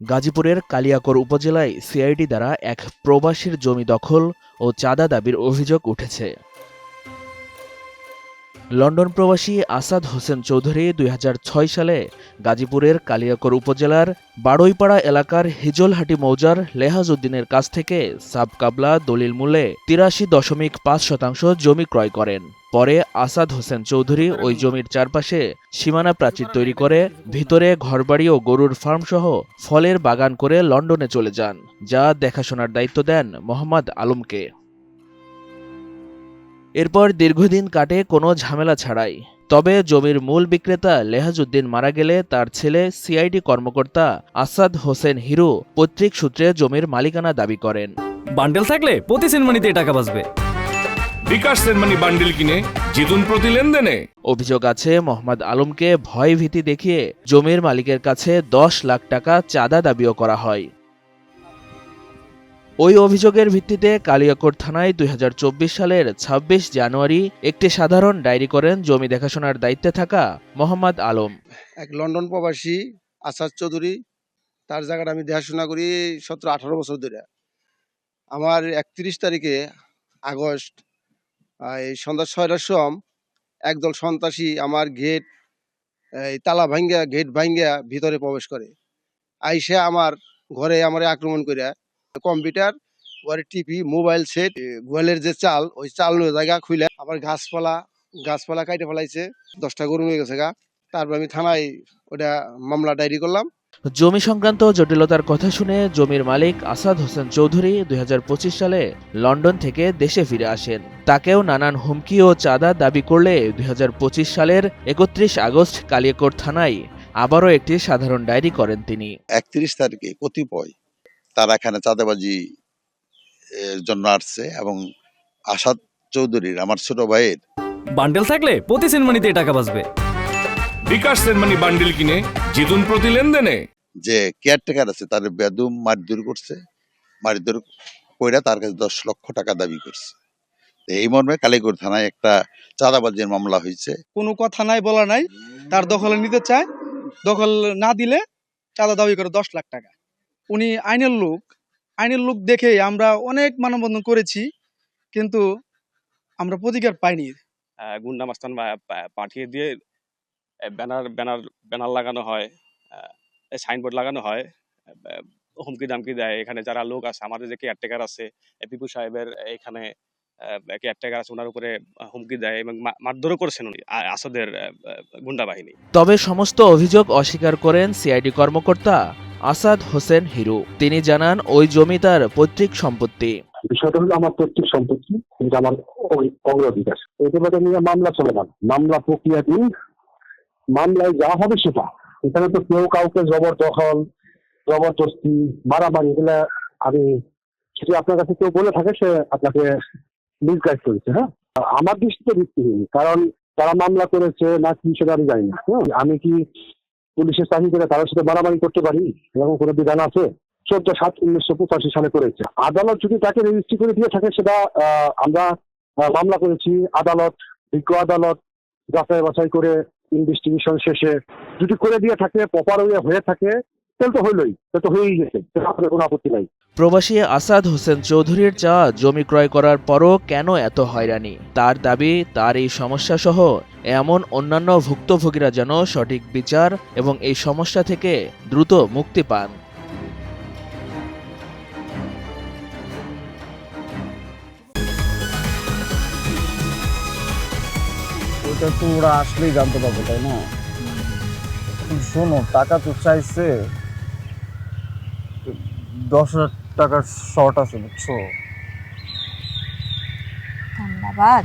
গাজীপুরের কালিয়াকর উপজেলায় সিআইডি দ্বারা এক প্রবাসীর জমি দখল ও চাঁদা দাবির অভিযোগ উঠেছে। লন্ডন প্রবাসী আসাদ হোসেন চৌধুরী দুই হাজার ছয় সালে গাজীপুরের কালিয়াকর উপজেলার বাড়ইপাড়া এলাকার হিজলহাটি মৌজার লেহাজ উদ্দিনের কাছ থেকে সাবকাবলা দলিল মূল্যে তিরাশি দশমিক পাঁচ শতাংশ জমি ক্রয় করেন। পরে আসাদ হোসেন চৌধুরী ওই জমির চারপাশে সীমানা প্রাচীর তৈরি করে ভিতরে ঘরবাড়ি ও গরুর ফার্ম সহ ফলের বাগান করে লন্ডনে চলে যান, যা দেখাশোনার দায়িত্ব দেন মোহাম্মদ আলমকে। এরপর দীর্ঘদিন কাটে কোনো ঝামেলা ছাড়াই। তবে জমির মূল বিক্রেতা লেহাজউদ্দিন মারা গেলে তার ছেলে সিআইডি কর্মকর্তা আসাদ হোসেন হিরু পৈতৃক সূত্রে জমির মালিকানা দাবি করেন। বান্ডেল থাকলে প্রতি সেনমানিতে টাকা বাঁচবে। বিকাশ সেনমানি বান্ডিল কিনে জিতুন প্রতি লেনদেনে। অভিযোগ আছে মোহাম্মদ আলমকে ভয় ভীতি দেখিয়ে জমির মালিকের কাছে দশ লাখ টাকা চাঁদা দাবিও করা হয়। ওই অভিযোগের ভিত্তিতে কালিয়াকোট থানায় দুই হাজার চব্বিশ সালের ২৬ জানুয়ারি একটি সাধারণ ডায়েরি করেন জমি দেখাশোনার দায়িত্বে থাকা মোহাম্মদ আলম। এক লন্ডন প্রবাসী, আসাদ চৌধুরী, তার জায়গাটা আমি দেখাশোনা করি সতেরো আঠারো বছর ধরে। আমার একত্রিশ তারিখে আগস্ট এই সন্ধ্যা ছয়টার সম একদল সন্ত্রাসী আমার গেট, এই তালা ভাঙ্গা গেট ভাঙ্গা ভিতরে প্রবেশ করে। আইসে আমার ঘরে আমার আক্রমণ করে কম্পিউটার ঘরে টিভি মোবাইল সেট গোয়ালের যে চাল ওই চাল জায়গা খুলে আমার গাছপালা গাছপালা কাইটে ফেলাইছে দশটা গরু হয়ে গেছে গা। তারপর আমি থানায় ওটা মামলা ডায়েরি করলাম। জমি সংক্রান্ত জটিলতার কথা শুনে জমির মালিক আসাদ হোসেন চৌধুরী দুই হাজার পঁচিশ সালে লন্ডন থেকে দেশে ফিরে আসেন। তাকেও নানান হুমকি ও চাঁদা দাবি করলে দুই হাজার পঁচিশ সালের একত্রিশ আগস্ট কালিয়াকোট থানায় আবারও একটি সাধারণ ডায়েরি করেন তিনি। একত্রিশ তারিখে কতিপয় তারা এখানে চাঁদাবাজি এর জন্য আসছে এবং আসাদ চৌধুরীর আমার ছোট ভাইয়ের। বান্ডেল থাকলে প্রতি সেনমানিতে টাকা বাঁচবে। বিকাশ সেনমানি বান্ডিল কিনে জিতুন প্রতি লেনদেনে। যে কেয়ারটেকার আছে তার বেদম মারধর করছে মারধর কইরা তার কাছে দশ লক্ষ টাকা দাবি করছে। এই মর্মে কালীগড় থানায় একটা চাঁদাবাজির মামলা হয়েছে। কোনো কথা নাই বলা নাই তার দখলে নিতে চায় দখল না দিলে চাঁদা দাবি করে দশ লাখ টাকা। উনি আইনের লোক। আইনের লোক দেখে আমরা অনেক মানববন্ধন করেছি কিন্তু আমরা প্রতিকার পাইনি। আহ, গুন্ডা মাস্তান পাঠিয়ে দিয়ে ব্যানার ব্যানার ব্যানার লাগানো হয় সাইনবোর্ড লাগানো হয় হুমকি দামকি দেয়। এখানে যারা লোক আছে আমাদের যে কেয়ারটেকার আছে এ পিপু সাহেবের এখানে কেয়ারটেকার আছে ওনার উপরে হুমকি দেয় এবং মারধরও করেছেন উনি আসাদের গুন্ডা বাহিনী। তবে সমস্ত অভিযোগ অস্বীকার করেন সিআইডি কর্মকর্তা। আসাদ হোসেন হিরু। তিনি জানান, ওই জমি তার পৈতৃক সম্পত্তি। বিষয়টা হলো আমার পৈতৃক সম্পত্তি, এটা আমার অ- অগ্রাধিকার। এগুলোকে নিয়ে মামলা চলে না মামলা প্রক্রিয়াধীন মামলায় যা হবে সেটা। এখানে তো কেউ কাউকে জবরদখল, জবরদস্তি, মারামারি, এগুলা আমি যদি আপনার কাছে কেউ বলে থাকে, সে আপনাকে মিসগাইড করেছে হ্যাঁ? আমার দৃষ্টিতে ভিত্তিহীন কারণ তারা মামলা করেছে, না কি সেটা আমি জানি না হ্যাঁ? আমি কি পুলিশের চাকরি করে তাদের সাথে মারামারি করতে পারি, এরকম কোনো বিধান আছে? চোদ্দ সাত উনিশশো পঁচাশি সালে করেছে। আদালত যদি তাকে রেজিস্ট্রি করে দিয়ে থাকে, সেটা আমরা মামলা করেছি। আদালত, বিজ্ঞ আদালত, যাচাই বাছাই করে ইনভেস্টিগেশন শেষে যদি করে দিয়ে থাকে, প্রপার ওয়ে হয়ে থাকে, তাহলে তো হইলই তো হয়েই গেছে কোনো আপত্তি নাই। প্রবাসী আসাদ হোসেন চৌধুরীর চাওয়া জমি ক্রয় করার পরও কেন এত হয়রানি? তার দাবি, তার এই সমস্যা সহ এমন অন্যান্য ভুক্তভোগীরা যেন সঠিক বিচার এবং এই সমস্যা থেকে দ্রুত মুক্তি পান। ওটা তো ওরা আসলেই জানতে পারবে তাই না? শোনো টাকা তো চাইছে। দশ হাজার টাকার শর্ট আছে বুঝছ? ধন্যবাদ।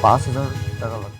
পড়ছে পাঁচ হাজার টাকা লাগবে